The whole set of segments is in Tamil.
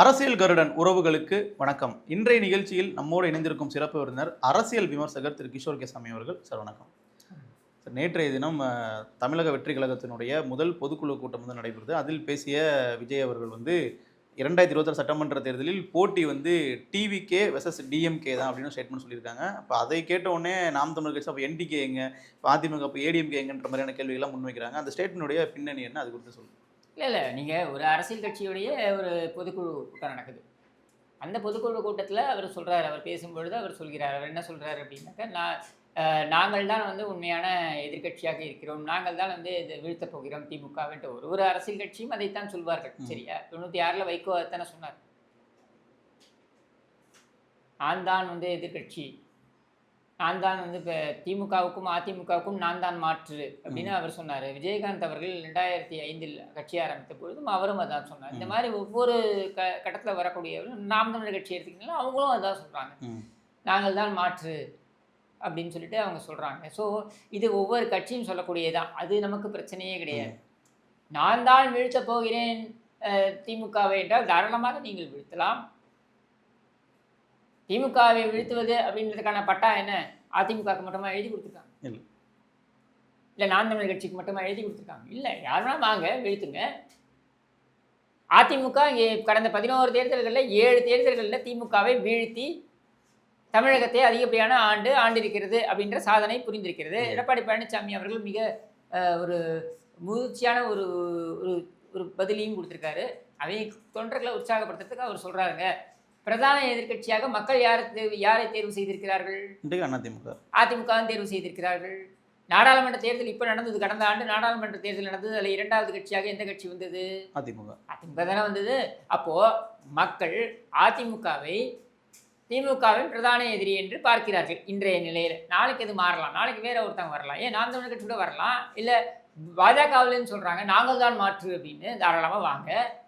அரசியல் கருடன் உறவுகளுக்கு வணக்கம். இன்றைய நிகழ்ச்சியில் நம்மோடு இணைந்திருக்கும் சிறப்பு விருந்தினர் அரசியல் விமர்சகர் திரு கிஷோர் கேசாமி அவர்கள். சார் வணக்கம். சார் நேற்றைய தினம் தமிழக வெற்றி கழகத்தினுடைய முதல் பொதுக்குழு கூட்டம் வந்து நடைபெறுது அதில் பேசிய விஜய் அவர்கள் வந்து இரண்டாயிரத்தி இருபத்தாறு சட்டமன்ற தேர்தலில் போட்டி வந்து டிவிகே வெசஸ் டிஎம்கே தான் அப்படின்னு ஸ்டேட்மெண்ட் சொல்லியிருக்காங்க. அப்போ அதை கேட்ட உடனே நாம் தமிழ் கட்சி அப்போ என்டிகே எங்க இப்போ அதிமுக அப்போ ஏடிஎம்கே எங்கன்ற மாதிரியான கேள்விகள்லாம் முன்வைக்கிறாங்க அந்த ஸ்டேட்மெண்ட்டுடைய பின்னணி என்ன? அது குறித்து சொல்லுங்கள் இல்லை இல்லை. நீங்கள் ஒரு அரசியல் கட்சியுடைய ஒரு பொதுக்குழு கூட்டம் நடக்குது. அந்த பொதுக்குழு கூட்டத்தில் அவர் சொல்கிறார் அவர் பேசும்பொழுது அவர் சொல்கிறார். அவர் என்ன சொல்கிறார் அப்படின்னாக்கா நான் நாங்கள் தான் வந்து உண்மையான எதிர்க்கட்சியாக இருக்கிறோம். நாங்கள் தான் வந்து இது வீழ்த்தப் போகிறோம். திமுகவின்ட்டு ஒரு ஒரு அரசியல் கட்சியும் அதைத்தான் சொல்வார்கள். சரியா? தொண்ணூற்றி ஆறில் வைகோ அதைத்தானே சொன்னார். நான் தான் வந்து எதிர்க்கட்சி நான் தான் வந்து இப்போ திமுகவுக்கும் அதிமுகவுக்கும் நான் தான் மாற்று அப்படின்னு அவர் சொன்னார். விஜயகாந்த் அவர்கள் ரெண்டாயிரத்தி ஐந்தில் கட்சி ஆரம்பித்த பொழுதும் அவரும் அதான் சொன்னார். இந்த. மாதிரி ஒவ்வொரு க கட்டத்தில் வரக்கூடியவர்கள் நாம் தமிழர் கட்சி எடுத்துக்கிட்டீங்கன்னா அவங்களும் அதான் சொல்கிறாங்க நாங்கள் தான் மாற்று அப்படின்னு சொல்லிட்டு அவங்க சொல்கிறாங்க ஸோ இது ஒவ்வொரு கட்சியும் சொல்லக்கூடியதான் அது நமக்கு பிரச்சனையே கிடையாது. நான் தான் வீழ்த்தப் போகிறேன் திமுகவை என்றால் தாராளமாக நீங்கள் வீழ்த்தலாம். திமுகவை வீழ்த்துவது அப்படின்றதுக்கான பட்டா என்ன? அதிமுகவுக்கு மட்டுமா எழுதி கொடுத்துருக்காங்க. இல்ல. இல்லை நான் தமிழர் கட்சிக்கு மட்டுமா எழுதி கொடுத்துருக்காங்க. இல்லை யாருன்னா வாங்க வீழ்த்துங்க. அதிமுக இங்கே கடந்த பதினோரு தேர்தல்களில் ஏழு தேர்தல்களில் திமுகவை வீழ்த்தி தமிழகத்தை அதிகப்படியான ஆண்டு ஆண்டிருக்கிறது அப்படின்ற சாதனை புரிந்திருக்கிறது. எடப்பாடி பழனிசாமி அவர்கள் மிக ஒரு முதிர்ச்சியான ஒரு ஒரு ஒரு பதிலையும் கொடுத்துருக்காரு. அதை தொண்டர்களை உற்சாகப்படுத்துறதுக்கு அவர் சொல்றாருங்க. பிரதான எதிர்க்கட்சியாக மக்கள் யாரை தேர்வு யாரை தேர்வு செய்திருக்கிறார்கள்? அதிமுக. அதிமுக தேர்வு செய்திருக்கிறார்கள். நாடாளுமன்ற தேர்தல் இப்போ நடந்தது. கடந்த ஆண்டு நாடாளுமன்ற தேர்தல் நடந்தது. அதில் இரண்டாவது கட்சியாக எந்த கட்சி வந்தது? அதிமுக. அதிமுக தானே வந்தது. அப்போது மக்கள் அதிமுகவை திமுகவின் பிரதான எதிரி என்று பார்க்கிறார்கள் இன்றைய நிலையில். நாளைக்கு இது மாறலாம்? நாளைக்கு வேற ஒருத்தவங்க வரலாம். ஏன் நாம் தமிழர் கட்சி கூட வரலாம்? இல்லை பாஜகவிலன்னு சொல்கிறாங்க நாங்கள் தான் மாற்று அப்படின்னு தாராளமாக வாங்க.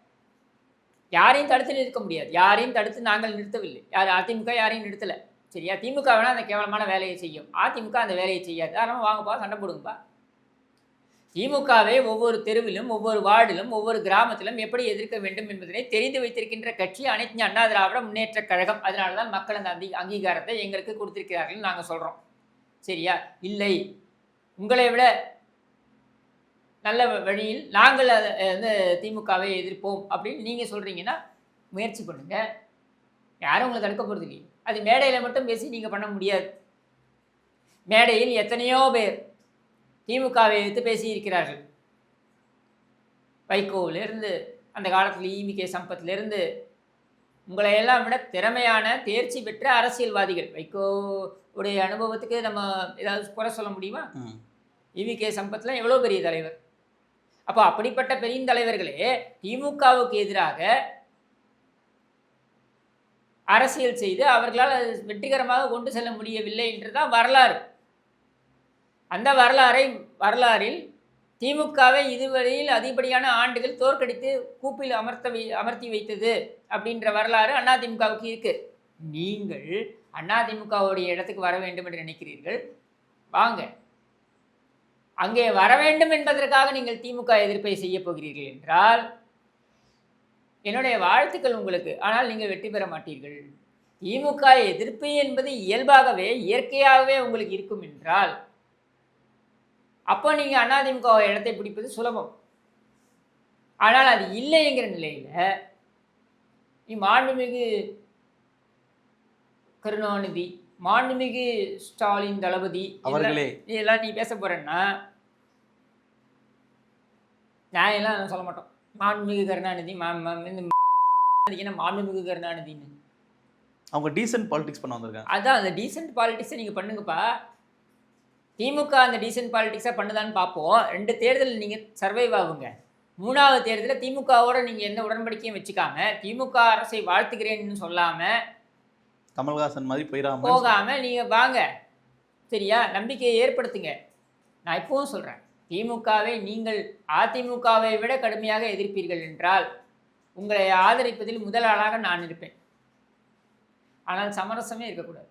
யாரையும் தடுத்து நிறுத்த முடியாது. யாரையும் தடுத்து நாங்கள் நிறுத்தவில்லை. யார் அதிமுக யாரையும் நிறுத்தலை. சரியா? திமுக வேணால் அந்த கேவலமான வேலையை செய்யும். அதிமுக அந்த வேலையை செய்யாது. அதனால் வாங்கப்பா சண்டை போடுங்கப்பா. திமுகவை ஒவ்வொரு தெருவிலும் ஒவ்வொரு வார்டிலும் ஒவ்வொரு கிராமத்திலும் எப்படி எதிர்க்க வேண்டும் என்பதனை தெரிந்து வைத்திருக்கின்ற கட்சி அனைத்து அண்ணா திராவிட முன்னேற்ற கழகம். அதனால தான் மக்கள் அந்த அங்கீ அங்கீகாரத்தை எங்களுக்கு கொடுத்திருக்கிறார்கள் நாங்கள் சொல்கிறோம் சரியா? இல்லை. உங்களை விட நல்ல வழியில் நாங்கள் அதை வந்து திமுகவை எதிர்ப்போம் அப்படின்னு நீங்கள் சொல்கிறீங்கன்னா முயற்சி பண்ணுங்க. யாரும் உங்களை தடுக்க போகிறது இல்லையே. அது மேடையில் மட்டும் பேசி நீங்கள் பண்ண முடியாது. மேடையில் எத்தனையோ பேர் திமுகவை எதிர்த்து பேசியிருக்கிறார்கள். வைகோவிலிருந்து அந்த காலத்தில் ஈவிகே சம்பத்லேருந்து உங்களை எல்லாம் விட திறமையான தேர்ச்சி பெற்ற அரசியல்வாதிகள். வைகோ உடைய அனுபவத்துக்கு நம்ம ஏதாவது குறை சொல்ல முடியுமா? ஈவிகே சம்பத்லாம் எவ்வளோ பெரிய தலைவர்? அப்போ அப்படிப்பட்ட பெருந்தலைவர்களே திமுகவுக்கு எதிராக அரசியல் செய்து அவர்களால் அது வெற்றிகரமாக கொண்டு செல்ல முடியவில்லை என்று தான் வரலாறு. அந்த வரலாறை வரலாறில் திமுகவை இதுவரையில் அதிகப்படியான ஆண்டுகள் தோற்கடித்து கூப்பில் அமர்த்த வை அமர்த்தி வைத்தது அப்படின்ற வரலாறு அதிமுகவுக்கு இருக்கு. நீங்கள் அதிமுகவுடைய இடத்துக்கு வர வேண்டும் என்று நினைக்கிறீர்கள். வாங்க. அங்கே வர வேண்டும் என்பதற்காக நீங்கள் திமுக எதிர்ப்பை செய்ய போகிறீர்கள் என்றால் என்னுடைய வாழ்த்துக்கள் உங்களுக்கு. ஆனால் நீங்கள் வெற்றி பெற மாட்டீர்கள். திமுக எதிர்ப்பு என்பது இயல்பாகவே இயற்கையாகவே உங்களுக்கு இருக்கும் என்றால் அப்போ நீங்கள் அதிமுக இடத்தை பிடிப்பது சுலபம். ஆனால் அது இல்லைங்கிற நிலையில் நீ மாண்புமிகு கருணாநிதி மாண்புமிகு ஸ்டாலின் தளபதி இதெல்லாம் அவர்களே. நீ எல்லாம் நீ பேச போறேன்னா நான் எல்லாம் சொல்ல மாட்டோம். மாண்புமிகு கருணாநிதி மா மா- இந்த மாண்புமிகு கருணாநிதின்னு. அவங்க டீசென்ட் பாலிடிக்ஸ் பண்ண வந்திருக்காங்க. அதான் அந்த டீசென்ட் பாலிடிக்ஸை நீங்கள் பண்ணுங்கப்பா. திமுக அந்த டீசென்ட் பாலிடிக்ஸாக பண்ணுதான்னு பார்ப்போம் ரெண்டு தேர்தல் நீங்கள் சர்வைவ் ஆகுங்க. மூணாவது தேர்தலில் திமுகவோட நீங்கள் எந்த உடன்படிக்கையும் வச்சுக்காம திமுக அரசை வாழ்த்துக்கிறேன்னு சொல்லாமல் கமல்ஹாசன் மாதிரி போயிடாம போகாம நீங்க வாங்க. சரியா? நம்பிக்கையை ஏற்படுத்துங்க. நான் இப்பவும் சொல்றேன். திமுகவை நீங்கள் அதிமுகவை விட கடுமையாக எதிர்ப்பீர்கள் என்றால் உங்களை ஆதரிப்பதில் முதல் ஆளாக நான் இருப்பேன். ஆனால் சமரசமே இருக்கக்கூடாது.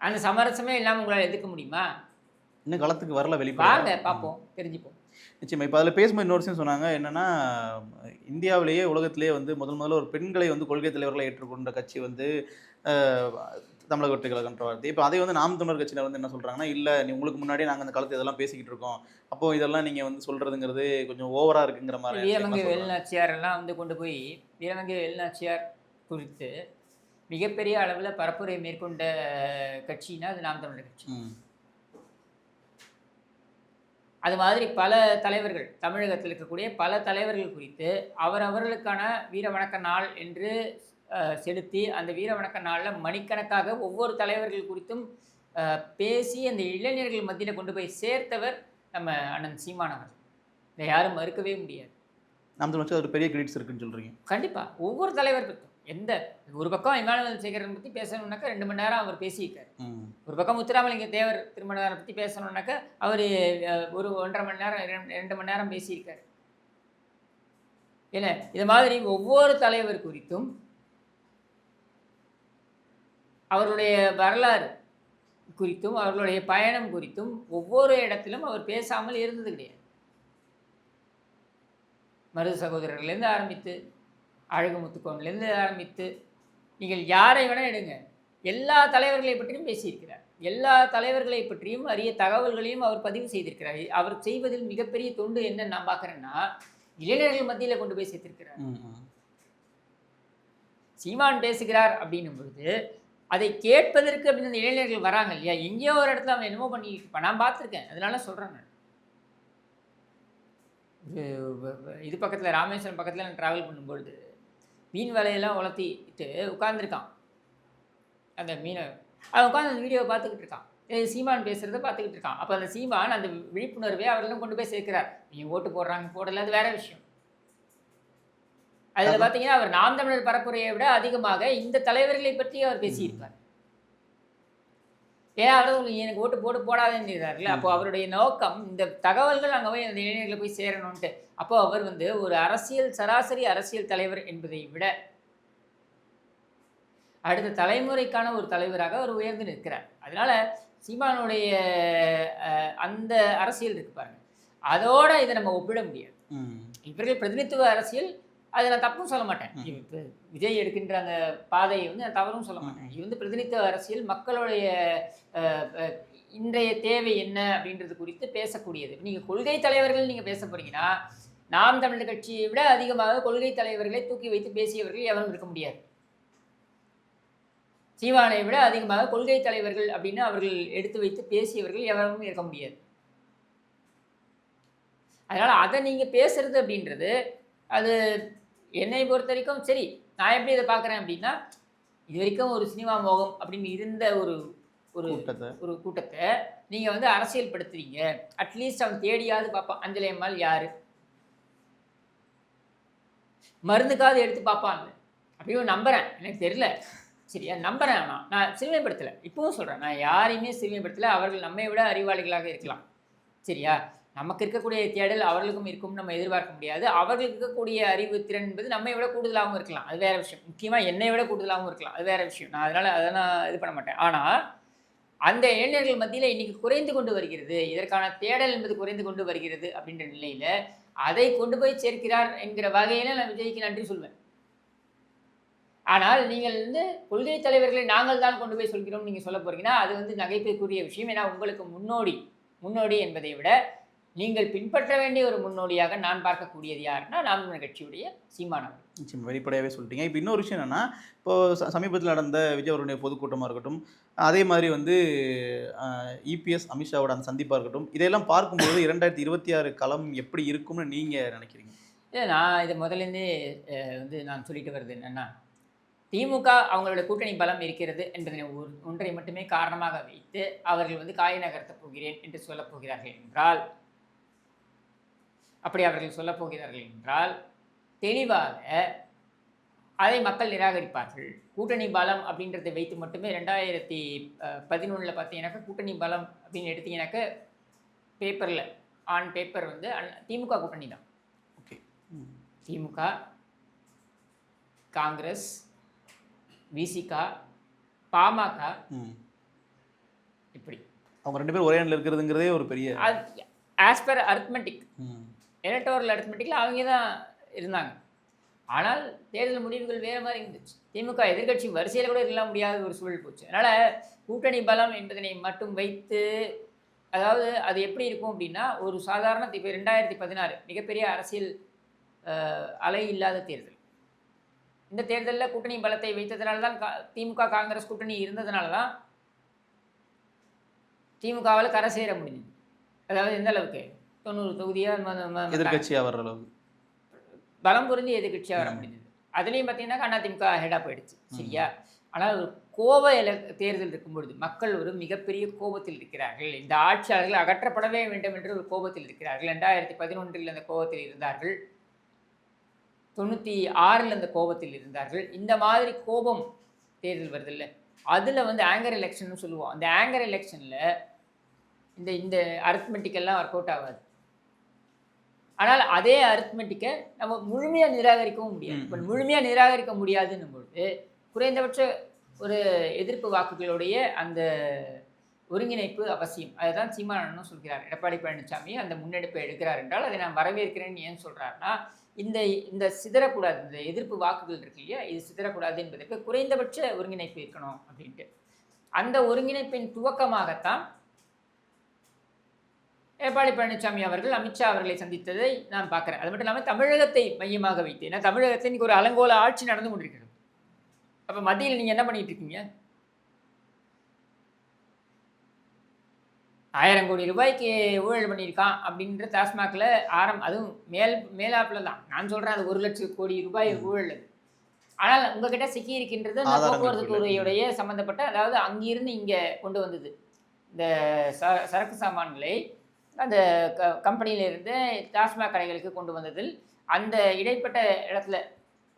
அந்த சமரசமே இல்லாமல் உங்களால் எதிர்க்க முடியுமா? இன்னும் களத்துக்கு வரல வாங்க வெளிப்பாடு பார்ப்போம் தெரிஞ்சுப்போம். நிச்சயமா இப்போ அதில் பேசும்போது இன்னொரு விஷயம் சொன்னாங்க என்னன்னா இந்தியாவிலேயே உலகத்திலேயே வந்து முதல் முதல்ல ஒரு பெண்களை வந்து கொள்கை தலைவர்களை ஏற்றுக்கொண்ட கட்சி வந்து தமிழக வெற்றி கழகன்ற வார்த்தை இப்போ அதை வந்து நாம் தமிழர் கட்சியினர் வந்து என்ன சொல்றாங்கன்னா இல்லை நீ உங்களுக்கு முன்னாடி நாங்கள் அந்த காலத்து இதெல்லாம் பேசிக்கிட்டு இருக்கோம் அப்போ இதெல்லாம் நீங்க வந்து சொல்றதுங்கிறது கொஞ்சம் ஓவரா இருக்குங்கிற மாதிரி வீரமங்கை சொல்றாங்க. வேலுநாச்சியார் எல்லாம் வந்து கொண்டு போய் வீரமங்கை வேலுநாச்சியார் குறித்து மிகப்பெரிய அளவில் பரப்புரை மேற்கொண்ட கட்சினா அது நாம் தமிழர் கட்சி. அது மாதிரி பல தலைவர்கள் தமிழகத்தில் இருக்கக்கூடிய பல தலைவர்கள் குறித்து அவரவர்களுக்கான வீர வணக்க நாள் என்று செலுத்தி அந்த வீர வணக்க நாளில் மணிக்கணக்காக ஒவ்வொரு தலைவர்கள் குறித்தும் பேசி அந்த இளைஞர்கள் மத்தியில் கொண்டு போய் சேர்த்தவர் நம்ம அண்ணன் சீமானவர் இதை யாரும் மறுக்கவே முடியாது. நாம் தமிழர் ஒரு பெரிய கிரெடிட்ஸ் இருக்குன்னு சொல்றீங்க. கண்டிப்பாக ஒவ்வொரு தலைவர் பற்றும் எந்த ஒரு பக்கம் இமானுவல் சேகரன் பற்றி பேசணுன்னாக்கா ரெண்டு மணி நேரம் அவர் பேசியிருக்காரு. ஒரு பக்கம் முத்துராமலிங்க தேவர் திருமணத்தை பற்றி பேசணுன்னாக்கா அவர் ஒரு ஒன்றரை மணி நேரம் ரெண்டு- ரெண்டு மணி நேரம் பேசியிருக்காரு. ஏன்னா இது மாதிரி ஒவ்வொரு தலைவர் குறித்தும் அவர்களுடைய வரலாறு குறித்தும் அவர்களுடைய பயணம் குறித்தும் ஒவ்வொரு இடத்திலும் அவர் பேசாமல் இருந்தது கிடையாது. மருது சகோதரர்லேருந்து ஆரம்பித்து அழகு முத்துக்கோன்லேருந்து ஆரம்பித்து நீங்கள் யாரை வேணால் எடுங்க. எல்லா தலைவர்களை பற்றியும் பேசியிருக்கிறார். எல்லா தலைவர்களை பற்றியும் அரிய தகவல்களையும் அவர் பதிவு செய்திருக்கிறார். அவர் செய்வதில் மிகப்பெரிய தொண்டு என்ன நான் பார்க்குறேன்னா இளைஞர்கள் மத்தியில் கொண்டு போய் சேர்த்திருக்கிறார். சீமான் பேசுகிறார் அப்படின்னும் பொழுது அதை கேட்பதற்கு அப்படின்னு அந்த இளைஞர்கள் வராங்க இல்லையா? எங்கேயோ ஒரு இடத்துல அவன் என்னமோ பண்ணிட்டு இருப்பான் நான் பார்த்துருக்கேன். அதனால சொல்கிறேன் நான். இது பக்கத்தில் ராமேஸ்வரம் பக்கத்தில் நான் ட்ராவல் பண்ணும்பொழுது மீன் வலையெல்லாம் உலர்த்திட்டு உட்காந்துருக்கான் அந்த மீனை அவன் உட்காந்து அந்த வீடியோவை பார்த்துக்கிட்டு இருக்கான். சீமான் பேசுகிறத பார்த்துக்கிட்டு இருக்கான். அப்போ அந்த சீமான் அந்த விழிப்புணர்வை அவர்களும் கொண்டு போய் சேர்க்கிறார். நீ ஓட்டு போடுறாங்க போடல அது வேற விஷயம். அதில் பார்த்தீங்கன்னா அவர் நாம் தமிழர் பரப்புரையை விட அதிகமாக இந்த தலைவர்களை பற்றி அவர் பேசியிருப்பார். ஏன் அவர் எனக்கு ஓட்டு போட்டு போடாதுன்றார்ல அப்போ அவருடைய நோக்கம் இந்த தகவல்கள் அங்கே போய் அந்த இளைஞர்களை போய் சேரணும்ன்ட்டு. அப்போ அவர் வந்து ஒரு அரசியல் சராசரி அரசியல் தலைவர் என்பதை விட அடுத்த தலைமுறைக்கான ஒரு தலைவராக அவர் உயர்ந்து நிற்கிறார். அதனால சீமானுடைய அந்த அரசியல் இருக்கு பாருங்க. அதோட இதை நம்ம ஒப்பிட முடியாது. இவர்கள் பிரதிநிதித்துவ அரசியல் அதை நான் தப்பும் சொல்ல மாட்டேன். இப்ப விஜய் எடுக்கின்ற அந்த பாதையை வந்து நான் தவறும் சொல்ல மாட்டேன். இது வந்து பிரதிநிதித்துவ அரசியல் மக்களுடைய இன்றைய தேவை என்ன அப்படின்றது குறித்து பேசக்கூடியது. நீங்கள் கொள்கை தலைவர்கள் நீங்கள் பேச போறீங்கன்னா நாம் தமிழர் கட்சியை விட அதிகமாக கொள்கை தலைவர்களை தூக்கி வைத்து பேசியவர்கள் எவரும் இருக்க முடியாது. சீவானை விட அதிகமாக கொள்கை தலைவர்கள் அப்படின்னு அவர்கள் எடுத்து வைத்து பேசியவர்கள் எவரும் இருக்க முடியாது. அதனால் அதை நீங்கள் பேசுறது அப்படின்றது அது என்னை பொறுத்த வரைக்கும் சரி நான் எப்படி இதை பார்க்குறேன் அப்படின்னா இது வரைக்கும் ஒரு சினிமா மோகம் அப்படின்னு இருந்த ஒரு ஒரு ஒரு கூட்டத்தை நீங்கள் வந்து அரசியல் படுத்துறீங்க அட்லீஸ்ட் அவன் தேடியாவது பார்ப்பான். அஞ்சலி அம்மாள் யார்? மருந்துக்காவது எடுத்து பார்ப்பான்ல அப்படியும் நம்புகிறேன் எனக்கு தெரியல. சரியா? நம்புகிறேன் ஆனால் நான் சிறுமைப்படுத்தலை. இப்பவும் சொல்கிறேன் நான் யாரையுமே சிறுமைப்படுத்தலை. அவர்கள் நம்மை விட அறிவாளிகளாக இருக்கலாம். சரியா? நமக்கு இருக்கக்கூடிய தேடல் அவர்களுக்கும் இருக்கும் நம்ம எதிர்பார்க்க முடியாது. அவர்களுக்கு இருக்கக்கூடிய அறிவு திறன் என்பது நம்மை விட கூடுதலாகவும் இருக்கலாம். அது வேறு விஷயம். முக்கியமாக என்னை விட கூடுதலாகவும் இருக்கலாம். அது வேற விஷயம். நான் அதனால் அதை நான் இது பண்ண மாட்டேன். ஆனால் அந்த இளைஞர்கள் மத்தியில் இன்றைக்கி குறைந்து கொண்டு வருகிறது. இதற்கான தேடல் என்பது குறைந்து கொண்டு வருகிறது அப்படின்ற நிலையில் அதை கொண்டு போய் சேர்க்கிறார் என்கிற வகையில் நான் விஜய்க்கு நன்றி சொல்வேன். ஆனால் நீங்கள் வந்து கொள்கை தலைவர்களை நாங்கள் தான் கொண்டு போய் சொல்கிறோம் நீங்கள் சொல்ல போகிறீங்கன்னா அது வந்து நகைப்புக்குரிய விஷயம். ஏன்னா உங்களுக்கு முன்னோடி முன்னோடி என்பதை விட நீங்கள் பின்பற்ற வேண்டிய ஒரு முன்னோடியாக நான் பார்க்கக்கூடியது யாருன்னா நாம் கட்சியுடைய சீமானவர் நிச்சயம் வெளிப்படையாகவே சொல்லிட்டீங்க. இப்போ இன்னொரு விஷயம் என்னன்னா இப்போ ச- சமீபத்தில் நடந்த விஜய் அவருடைய பொதுக்கூட்டமாக இருக்கட்டும் அதே மாதிரி வந்து இபிஎஸ் அமித்ஷாவோட அந்த சந்திப்பாக இருக்கட்டும் இதையெல்லாம் பார்க்கும்போது இரண்டாயிரத்தி இருபத்தி ஆறு களம் எப்படி இருக்கும்னு நீங்கள் நினைக்கிறீங்க? இல்லை நான் இதை முதலேருந்தே வந்து நான் சொல்லிட்டு வருது என்னன்னா திமுக அவங்களோட கூட்டணி பலம் இருக்கிறது என்பதனை ஒன்றை மட்டுமே காரணமாக வைத்து அவர்கள் வந்து காய் நகர்த்தப் போகிறேன் என்று சொல்லப் போகிறார்கள் என்றால் அப்படி அவர்கள் சொல்லப் போகிறார்கள் என்றால் தெளிவாக அதை மக்கள் நிராகரிப்பார்கள். கூட்டணி பலம் அப்படின்றதை வைத்து மட்டுமே ரெண்டாயிரத்தி பதினொன்றில் பார்த்தீங்கன்னாக்கா கூட்டணி பலம் அப்படின்னு எடுத்தீங்கன்னாக்க பேப்பரில் ஆன் பேப்பர் வந்து திமுக கூட்டணி தான். ஓகே. திமுக காங்கிரஸ் விசிக பாமக இப்படி. அவங்க ரெண்டு பேரும் ஒரே இடத்துல இருக்கிறதுங்கிறதே ஒரு பெரிய ஆஸ் பர் அர்த்மெட்டிக். எலக்டோரல் அரித்மெட்டிக்கில் அவங்க தான் இருந்தாங்க. ஆனால் தேர்தல் முடிவுகள் வேறு மாதிரி இருந்துச்சு. திமுக எதிர்க்கட்சி வரிசையில் கூட இல்லாம முடியாத ஒரு சூழல் போச்சு. அதனால் கூட்டணி பலம் என்பதனை மட்டும் வைத்து அதாவது அது எப்படி இருக்கும் அப்படின்னா ஒரு சாதாரண இப்போ ரெண்டாயிரத்தி பதினாறு மிகப்பெரிய அரசியல் அலை இல்லாத தேர்தல். இந்த தேர்தலில் கூட்டணி பலத்தை வைத்ததுனால தான் கா- திமுக காங்கிரஸ் கூட்டணி இருந்ததுனால தான் திமுகவால் கரை சேர முடிஞ்சது. அதாவது எந்த அளவுக்கு? தொண்ணூறு தொகுதியாக எதிர்க்கட்சியா வர்ற அளவுக்கு. பலம் பொருந்தி எதிர்கட்சியாக வர. முடிஞ்சது. அதுலேயும் பார்த்தீங்கன்னா அதிமுக ஹெடாக போயிடுச்சு. சரியா? ஆனால் ஒரு கோப தேர்தல் இருக்கும் பொழுது மக்கள் ஒரு மிகப்பெரிய கோபத்தில் இருக்கிறார்கள். இந்த ஆட்சியாளர்கள் அகற்றப்படவே வேண்டும் என்று ஒரு கோபத்தில் இருக்கிறார்கள். ரெண்டாயிரத்தி பதினொன்றில் அந்த கோபத்தில் இருந்தார்கள். தொண்ணூற்றி ஆறில் அந்த கோபத்தில் இருந்தார்கள். இந்த மாதிரி கோபம் தேர்தல் வருதில்ல. அதில் வந்து ஆங்கர் எலெக்ஷன் சொல்லுவோம். அந்த ஆங்கர் எலெக்ஷனில் இந்த இந்த எல்லாம் ஒர்க் அவுட் ஆகாது. ஆனால் அதே அரித்மெட்டிக்கை நம்ம முழுமையாக நிராகரிக்கவும் முடியாது. இப்போ முழுமையாக நிராகரிக்க முடியாதுன்னும் பொழுது குறைந்தபட்ச ஒரு எதிர்ப்பு வாக்குகளுடைய அந்த ஒருங்கிணைப்பு அவசியம். அதுதான் சீமானனும் சொல்கிறார். எடப்பாடி பழனிசாமி அந்த முன்னெடுப்பை எடுக்கிறார் என்றால் அதை நான் வரவேற்கிறேன்னு ஏன் சொல்கிறாருன்னா இந்த இந்த சிதறக்கூடாது இந்த எதிர்ப்பு வாக்குகள் இருக்கு இல்லையா இது சிதறக்கூடாது என்பதற்கு குறைந்தபட்ச ஒருங்கிணைப்பு இருக்கணும் அப்படின்ட்டு. அந்த ஒருங்கிணைப்பின் துவக்கமாகத்தான் எடப்பாடி பழனிசாமி அவர்கள் அமித்ஷா அவர்களை சந்தித்ததை நான் பார்க்குறேன். அது மட்டும் இல்லாமல் தமிழகத்தை மையமாக வைத்து ஏன்னா தமிழகத்தில் இன்னைக்கு ஒரு அலங்கோல ஆட்சி நடந்து கொண்டிருக்கிறது. அப்போ மத்தியில் நீங்கள் என்ன பண்ணிட்டு இருக்கீங்க? ஆயிரம் கோடி ரூபாய்க்கு ஊழல் பண்ணியிருக்கான் அப்படின்ற டாஸ்மாகில் ஆரம் அதுவும் மேல் மேலாப்பில் தான். நான் சொல்கிறேன் அது ஒரு லட்சம் கோடி ரூபாய். ஊழல் அது. ஆனால் உங்ககிட்ட சிக்கி இருக்கின்றது அந்த போக்குவரத்து. துறையுடைய சம்மந்தப்பட்ட அதாவது அங்கிருந்து இங்கே கொண்டு வந்தது. இந்த ச சரக்கு சாமான்களை அந்த க கம்பெனியிலிருந்து டாஸ்மாக் கடைகளுக்கு கொண்டு வந்ததில் அந்த இடைப்பட்ட இடத்துல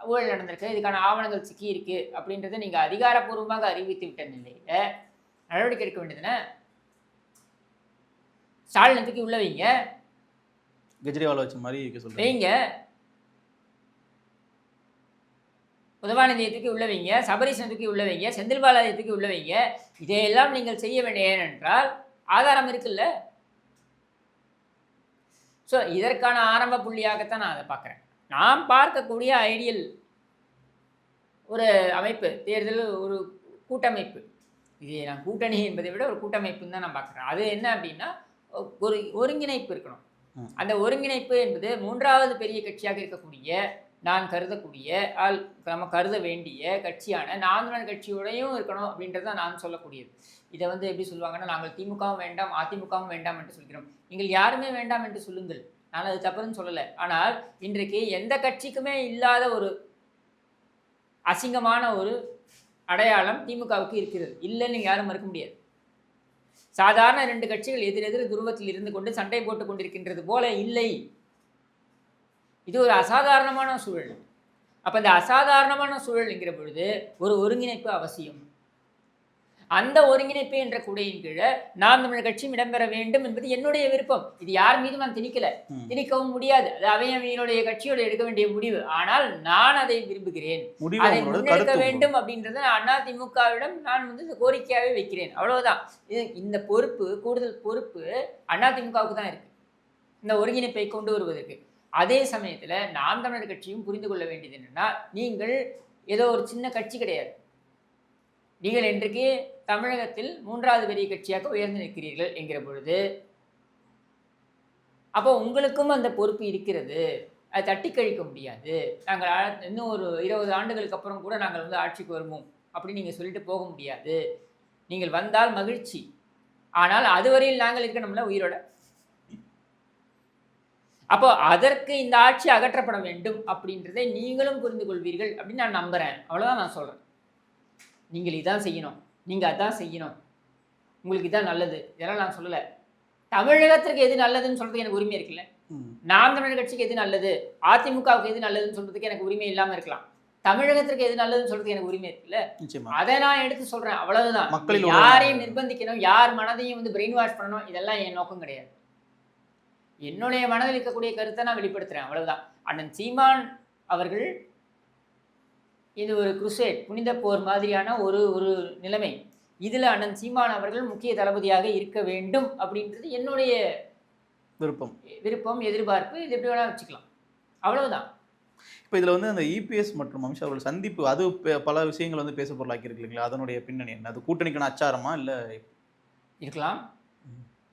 ஊழல் நடந்திருக்கு இதுக்கான ஆவணங்கள் சிக்கி இருக்கு அப்படின்றத நீங்கள் அதிகாரப்பூர்வமாக அறிவித்து விட்ட நிலையில் நடவடிக்கை எடுக்க வேண்டியதுன்னு ஸ்டாலின் தூக்கி உள்ள வைங்க. கெஜ்ரிவால் வச்ச மாதிரி இருக்க சொல்றீங்க. வைங்க. உதவாநிதியை தூக்கி உள்ள வைங்க. சபரீசனை தூக்கி உள்ள வைங்க. செந்தில் பாலாஜியை தூக்கி உள்ள வைங்க. இதையெல்லாம் நீங்கள் செய்ய வேண்டிய ஏனென்றால் ஆதாரம் இருக்குல்ல. ஸோ இதற்கான ஆரம்ப புள்ளியாகத்தான் நான் அதை பார்க்குறேன். நான் பார்க்கக்கூடிய ஐடியல் ஒரு அமைப்பு தேர்தல் ஒரு கூட்டமைப்பு. இது நான் கூட்டணி என்பதை விட ஒரு கூட்டமைப்புன்னு தான் நான் பார்க்குறேன். அது என்ன அப்படின்னா ஒரு ஒருங்கிணைப்பு இருக்கணும். அந்த ஒருங்கிணைப்பு என்பது மூன்றாவது பெரிய கட்சியாக இருக்கக்கூடிய நான் கருதக்கூடிய ஆள் நம்ம கருத வேண்டிய கட்சியான நான்கு கட்சியோடையும் இருக்கணும் அப்படின்றத நான் சொல்லக்கூடியது. இதை வந்து எப்படி சொல்லுவாங்கன்னா நாங்கள் திமுகவும் வேண்டாம் அதிமுகவும் வேண்டாம் என்று சொல்கிறோம். நீங்கள் யாருமே வேண்டாம் என்று சொல்லுங்கள். நான் அது தப்புன்னு சொல்லலை. ஆனால் இன்றைக்கு எந்த கட்சிக்குமே இல்லாத ஒரு அசிங்கமான ஒரு அடையாளம் திமுகவுக்கு இருக்கிறது. இல்லைன்னு யாரும் மறுக்க முடியாது. சாதாரண ரெண்டு கட்சிகள் எதிரெதிர் துருவத்தில் இருந்து கொண்டு சண்டை போட்டு கொண்டிருக்கின்றது போல இல்லை. இது ஒரு அசாதாரணமான சூழல். அப்ப இந்த அசாதாரணமான சூழல்ங்கிற பொழுது ஒரு ஒருங்கிணைப்பு அவசியம். அந்த ஒருங்கிணைப்பு என்ற குடையின் கீழே நாம் தமிழர் கட்சியும் இடம்பெற வேண்டும் என்பது என்னுடைய விருப்பம். இது யார் மீதும் நான் திணிக்கல. திணிக்கவும் முடியாது. அது அவையவையினுடைய கட்சியோட எடுக்க வேண்டிய முடிவு. ஆனால் நான் அதை விரும்புகிறேன். அதை முன்னெடுக்க வேண்டும் அப்படின்றத அண்ணா திமுகவிடம் நான் வந்து இந்த கோரிக்கையாவே வைக்கிறேன். அவ்வளவுதான். இது இந்த பொறுப்பு கூடுதல் பொறுப்பு அண்ணா திமுகவுக்கு தான் இருக்கு. இந்த ஒருங்கிணைப்பை கொண்டு வருவதற்கு. அதே சமயத்தில் நாம் தமிழர் கட்சியும் புரிந்து கொள்ள வேண்டியது என்னன்னா நீங்கள் ஏதோ ஒரு சின்ன கட்சி கிடையாது. நீங்கள் இன்றைக்கு தமிழகத்தில் மூன்றாவது பெரிய கட்சியாக உயர்ந்து நிற்கிறீர்கள் என்கிற பொழுது அப்போ உங்களுக்கும் அந்த பொறுப்பு இருக்கிறது. அதை தட்டி கழிக்க முடியாது. நாங்கள் இன்னும் ஒரு இருபது ஆண்டுகளுக்கு அப்புறம் கூட நாங்கள் வந்து ஆட்சிக்கு வருவோம் அப்படின்னு நீங்கள் சொல்லிட்டு போக முடியாது. நீங்கள் வந்தால் மகிழ்ச்சி. ஆனால் அதுவரையில் நாங்கள் இருக்கணும்ல உயிரோட? அப்போ அதற்கு இந்த ஆட்சி அகற்றப்பட வேண்டும் அப்படின்றதை நீங்களும் புரிந்து கொள்வீர்கள் அப்படின்னு நான் நம்புறேன். அவ்வளவுதான் நான் சொல்றேன். நீங்கள் இதான் செய்யணும். நீங்க அதான் செய்யணும். உங்களுக்கு இதான் நல்லது. இதெல்லாம் நான் சொல்லலை. தமிழகத்திற்கு எது நல்லதுன்னு சொல்றதுக்கு எனக்கு உரிமை இருக்குல்ல. நாம் தமிழர் கட்சிக்கு எது நல்லது? அதிமுகவுக்கு எது நல்லதுன்னு சொல்றதுக்கு எனக்கு உரிமை இல்லாம இருக்கலாம். தமிழகத்திற்கு எது நல்லதுன்னு சொல்றதுக்கு எனக்கு உரிமை இருக்குல்ல? அதை நான் எடுத்து சொல்றேன். அவ்வளவுதான். யாரையும் நிர்பந்திக்கணும். யார் மனதையும் வந்து பிரெயின் வாஷ் பண்ணணும். இதெல்லாம் என் நோக்கம் கிடையாது. என்னுடைய மனதில் இருக்கக்கூடிய கருத்தை நான் வெளிப்படுத்துறேன். அவ்வளவுதான். அண்ணன் சீமான் அவர்கள் இது ஒரு குருசேட் புனித போர் மாதிரியான ஒரு ஒரு நிலைமை. இதுல அண்ணன் சீமான் அவர்கள் முக்கிய தளபதியாக இருக்க வேண்டும் அப்படின்றது என்னுடைய விருப்பம். விருப்பம் எதிர்பார்ப்பு. இது எப்படி வேணால் வச்சுக்கலாம். அவ்வளவுதான். இப்போ இதில் வந்து அந்த இபிஎஸ் மற்றும் அமித்ஷா அவர்கள் சந்திப்பு அது பல விஷயங்கள் வந்து பேச பொருளாக்கி இருக்கு இல்லைங்களா? அதனுடைய பின்னணி என்ன? அது கூட்டணிக்கான அச்சாரமா இல்லை? இருக்கலாம்.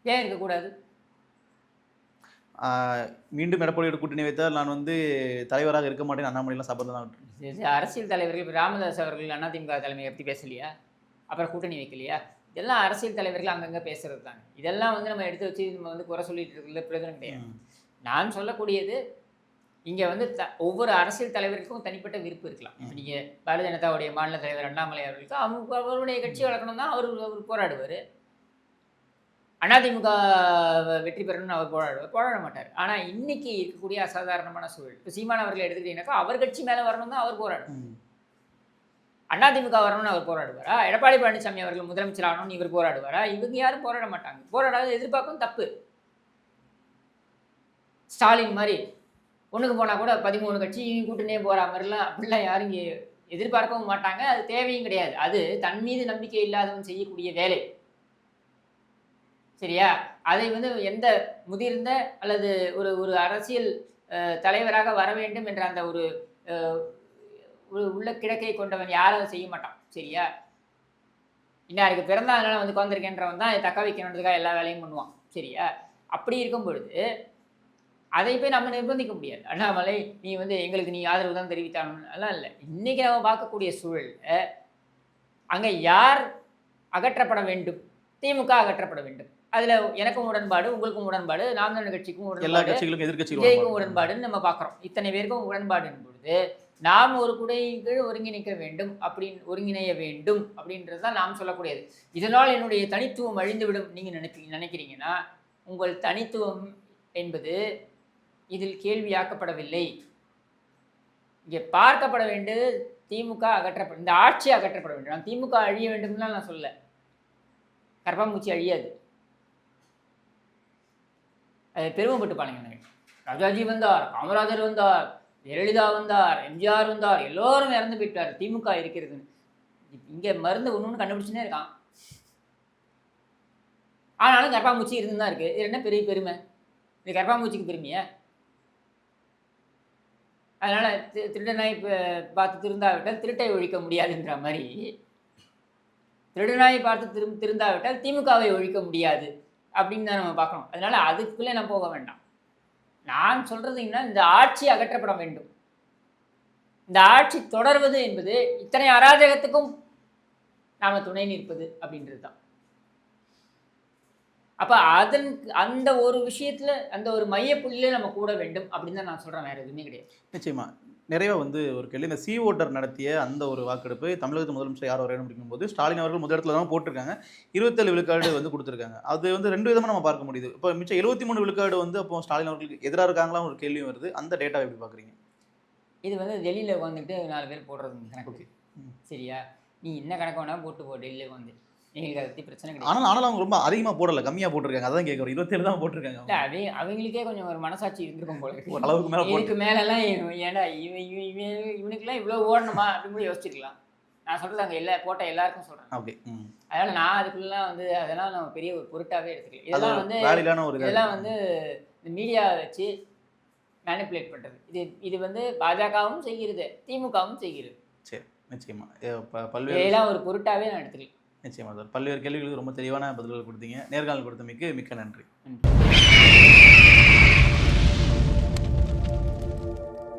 ஏன் இருக்கக்கூடாது? மீண்டும் எடப்பாடியோட கூட்டணி வைத்தால் நான் வந்து தலைவராக இருக்க மாட்டேன். அண்ணாமலையெல்லாம் சபதம் தான் அரசியல் தலைவர்கள் இப்ப ராமதாஸ் அவர்கள் அதிமுக தலைமையை பற்றி பேசலையா? அப்புறம் கூட்டணி வைக்கலையா? இதெல்லாம் அரசியல் தலைவர்கள் அங்கங்கே பேசுறது தாங்க இதெல்லாம் வந்து நம்ம எடுத்து வச்சு நம்ம வந்து குறை சொல்லிட்டு இருக்கிறதுல பிரயோஜனம் கிடையாது. நான் சொல்லக்கூடியது இங்கே வந்து த ஒவ்வொரு அரசியல் தலைவருக்கும் தனிப்பட்ட விருப்பம் இருக்கலாம். இப்போ நீங்கள் பாரதிய ஜனதாவுடைய மாநில தலைவர் அண்ணாமலை அவர்களுக்கு அவங்க அவருடைய கட்சி வளர்க்கணும் தான் அவர் அவர் போராடுவார். அதிமுக வெற்றி பெறணும்னு அவர் போராடுவார் போராட மாட்டார். ஆனால் இன்னைக்கு இருக்கக்கூடிய அசாதாரணமான சூழல். இப்போ சீமான் அவர்களை எடுத்துக்கிட்டீங்கன்னாக்கா அவர் கட்சி மேலே வரணும் தான் அவர் போராடுவார். அதிமுக வரணும்னு அவர் போராடுவாரா? எடப்பாடி பழனிசாமி அவர்கள் முதலமைச்சர் ஆகணும்னு இவர் போராடுவாரா? இவங்க யாரும் போராட மாட்டாங்க. போராடாத எதிர்பார்க்கும் தப்பு. ஸ்டாலின் மாதிரி ஒண்ணுக்கு போனால் கூட பதிமூணு கட்சி கூட்டணியே போகிற மாதிரிலாம் அப்படிலாம் யாரும் இங்கே எதிர்பார்க்கவும் மாட்டாங்க. அது தேவையும் கிடையாது. அது தன் மீது நம்பிக்கை இல்லாதவன் செய்யக்கூடிய வேலை. சரியா? அதை வந்து எந்த முதிர்ந்த அல்லது ஒரு ஒரு அரசியல் தலைவராக வர வேண்டும் என்ற அந்த ஒரு ஒரு உள்ள கிழக்கை கொண்டவன் யாரும் அதை செய்ய மாட்டான். சரியா? இன்னாருக்கு பிறந்த அதனால வந்து உட்காந்துருக்கேன்றவன் தான் அதை தக்க வைக்கணுன்றதுக்காக எல்லா வேலையும் பண்ணுவான். சரியா? அப்படி இருக்கும் பொழுது அதை போய் நம்ம நிர்பந்திக்க முடியாது. அண்ணாமலை நீ வந்து எங்களுக்கு நீ ஆதரவு தான் தெரிவித்தானு அதெல்லாம் இல்லை. இன்னைக்கு நம்ம பார்க்கக்கூடிய சூழல் அங்கே யார் அகற்றப்பட வேண்டும்? திமுக அகற்றப்பட வேண்டும். அதில் எனக்கும் உடன்பாடு உங்களுக்கும் உடன்பாடு நாம் தமிழர் கட்சிக்கும் உடன்பாடு கட்சிகளுக்கும் எதிர்கட்சிகளும் விஜய்க்கும் உடன்பாடுன்னு நம்ம பார்க்குறோம். இத்தனை பேருக்கும் உடன்பாடுன் பொழுது நாம் ஒரு குடையின் கீழ் ஒருங்கிணைக்க வேண்டும் அப்படின்னு ஒருங்கிணைய வேண்டும் அப்படின்றது தான் நாம் சொல்லக்கூடியது. இதனால் என்னுடைய தனித்துவம் அழிந்துவிடும் நீங்கள் நினைப்பி நினைக்கிறீங்கன்னா உங்கள் தனித்துவம் என்பது இதில் கேள்வியாக்கப்படவில்லை. இங்கே பார்க்கப்பட வேண்டியது திமுக அகற்றப்பட இந்த ஆட்சி அகற்றப்பட வேண்டும். நான் திமுக அழிய வேண்டும்லாம் நான் சொல்ல கரப்பாம்பூச்சி அழியாது. அது பெருமைப்பட்டு பாருங்க ராஜாஜி வந்தார் காமராஜர் வந்தார் ஜெயலலிதா வந்தார் எம்ஜிஆர் வந்தார் எல்லோரும் இறந்து போயிட்டார் திமுக இருக்கிறதுன்னு. இங்கே மருந்து ஒன்று ஒன்று கண்டுபிடிச்சுனே இருக்கான். ஆனாலும் கர்ப்பாம்பூச்சி இருந்து தான் இருக்குது இது என்ன பெரிய பெருமை? இது கர்ப்பாம்பூச்சிக்கு பெருமையா? அதனால் தி- பார்த்து திருந்தாவிட்டால் திருட்டை ஒழிக்க முடியாதுன்ற மாதிரி திருடனாய் பார்த்து திரும் திருந்தாவிட்டால் திமுகவை ஒழிக்க முடியாது அப்படின்னு தான் நம்ம பார்க்கணும். அதனால அதுக்குள்ளே நான் போக வேண்டாம். நான் சொல்கிறதுங்கன்னா என்ன? இந்த ஆட்சி அகற்றப்பட வேண்டும். இந்த ஆட்சி தொடர்வது என்பது இத்தனை அராஜகத்துக்கும் நாம் துணை நிற்பது அப்படின்றது தான். அப்போ அதன் அந்த ஒரு விஷயத்தில் அந்த ஒரு மையப்புள்ளியில நம்ம கூட வேண்டும் அப்படின்னு தான் நான் சொல்கிறேன் வேறு எதுவுமே கிடையாது. நிச்சயமா. நிறைய வந்து ஒரு கேள்வி. இந்த சி ஓட்டர் நடத்திய அந்த ஒரு வாக்கெடுப்பு தமிழகத்து முதலமைச்சர் யார் வரையணும் அப்படிங்கும்போது ஸ்டாலின் அவர்கள் முதல் இடத்துல தான் போட்டிருக்காங்க. இருபத்தேழு விழுக்காடு வந்து கொடுத்துருக்காங்க. அது வந்து ரெண்டு விதமா நம்ம பார்க்க முடியுது. இப்போ மிச்சம் எழுபத்தி மூணு விழுக்காடு வந்து அப்போ ஸ்டாலின் அவர்களுக்கு எதிராக இருக்காங்களா ஒரு கேள்வியும் வருது. அந்த டேட்டாவை எப்படி பார்க்குறீங்க? இது வந்து டெல்லியில் உட்காந்துட்டு நாலு பேர் போடுறது கணக்கு. சரியா? நீ என்ன கணக்கு வேணா போட்டு போ டெல்லியில் உட்காந்து எங்களுக்கு அதை பற்றி பிரச்சனை கிடையாது. ஆனால் ஆனால் அவங்க ரொம்ப அதிகமாக போடல கம்மியாக போட்டிருக்காங்க. அதான் கேட்குறோம் இருபத்தேழு தான் போட்டிருக்காங்க இல்ல அது அவங்களுக்கே கொஞ்சம் ஒரு மனசாட்சி இருந்திருக்கும் போல. ஒரு அளவுக்கு மேலே இதுக்கு மேலெல்லாம் ஏன்டா இவன் இவன் இவன் இவனுக்குலாம் இவ்வளோ ஓடணுமா அப்படின்னு கூட யோசிச்சிருக்கலாம். நான் சொல்றது அங்கே எல்லா போட்ட எல்லாருக்கும் சொல்கிறேன் ஓகே ம். அதனால நான் அதுக்குள்ளலாம் வந்து அதெல்லாம் நம்ம பெரிய ஒரு பொருட்டாவே எடுத்துக்கல. இதெல்லாம் வந்து இதெல்லாம் வந்து இந்த மீடியா வச்சு மேனிப்புலேட் பண்ணுறது இது இது வந்து பாஜகவும் செய்கிறது திமுகவும் செய்கிறது. நிச்சயமா. ஏ, ப- பல்வேறு இதெல்லாம் ஒரு பொருட்டாவே நான் எடுத்துக்கல. நிச்சயமா சார். பல்வேறு கேள்விகளுக்கு ரொம்ப தெளிவான பதில்கள் கொடுத்தீங்க. நேர்காணல் கொடுத்தமைக்கு மிக்க நன்றி. நன்றி.